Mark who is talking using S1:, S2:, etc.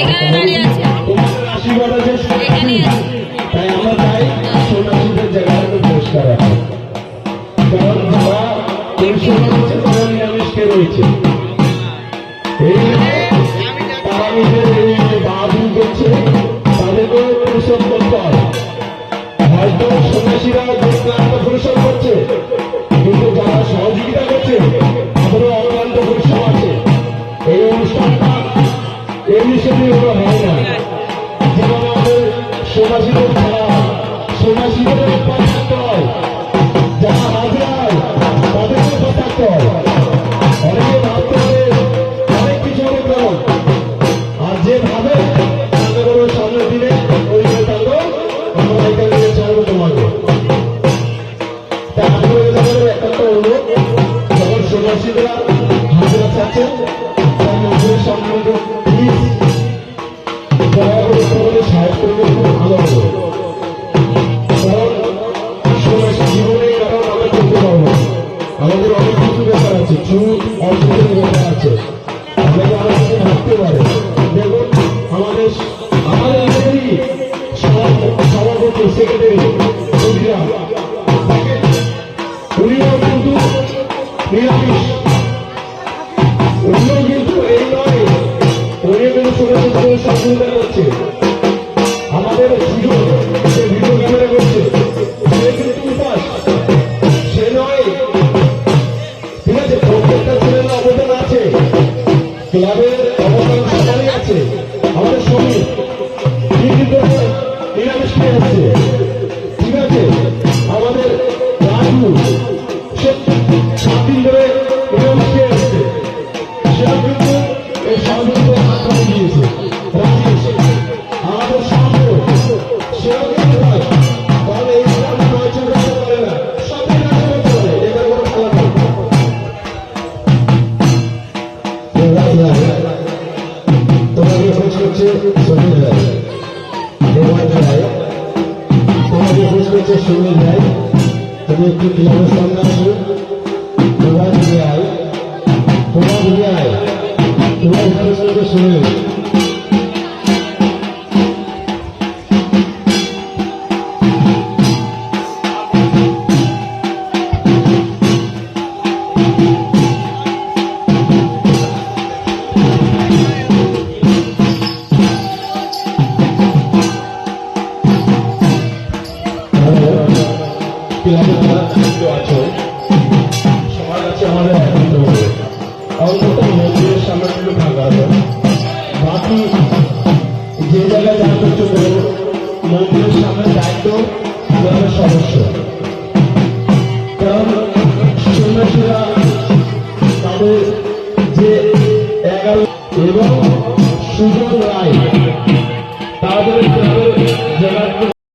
S1: এখানে দাঁড়িয়ে আছে।
S2: তোমাদের আছে তাই আমরা চাই সন্ন্যাসীদের জায়গাটা পরিষ্কার রাখা। কারণ যারা পরিষেবা করছে তারা নিরামিষ খেয়ে রয়েছে। এই সন্ন্যাসীরা হাজিরা থাকছেন সামনে প্লিজ দয়া করে তোমাদের সাহায্য করবে খুব ভালো হবে জীবনে কারণ আমরা করতে পারব আমাদের অনেক কিছু ব্যাপার আছে চুপ অর্থের ব্যাপার আছে আমার কাছে ভাবতে পারে দেখুন আমাদের আমাদের সভাপতি সেক্রেটারি করে সহযোগিতা করছে। সুনীল রায়। রায় তোমাকে খোঁজ করছে সুনীল রায় তুমি একটু ক্লাবের সামনে আসো খোঁজ করছে সুনীল যে জায়গায় মন্দিরের সামনে দায়িত্ব সদস্য। কারণ সন্ন্যাসীরা তাদের যে এগারো এবং সুযোগ রায়